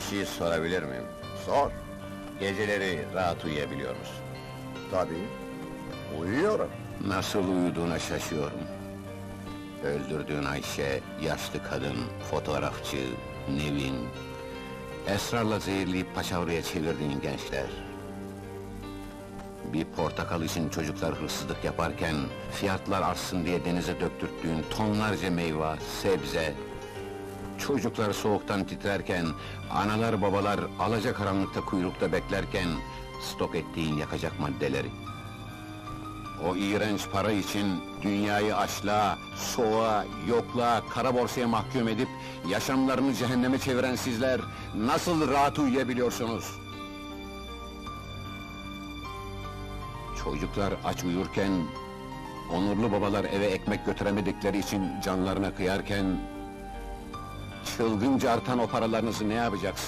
Bir şey sorabilir miyim? Sor. Geceleri rahat uyuyabiliyor musun? Tabii. Uyuyorum. Nasıl uyuduğuna şaşıyorum. Öldürdüğün Ayşe, yaşlı kadın, fotoğrafçı, Nevin... ...esrarla zehirleyip paçavraya çevirdiğin gençler... Bir portakal için çocuklar hırsızlık yaparken... ...fiyatlar artsın diye denize döktürttüğün tonlarca meyve, sebze... Çocuklar soğuktan titrerken... ...analar babalar alacakaranlıkta kuyrukta beklerken... ...stok ettiğin yakacak maddeleri... O iğrenç para için dünyayı açlığa, soğuğa, yokluğa, kara borsaya mahkum edip yaşamlarını cehenneme çeviren sizler nasıl rahat uyuyabiliyorsunuz? Çocuklar aç uyurken, onurlu babalar eve ekmek götüremedikleri için canlarına kıyarken çılgınca artan o paralarınızı ne yapacaksınız?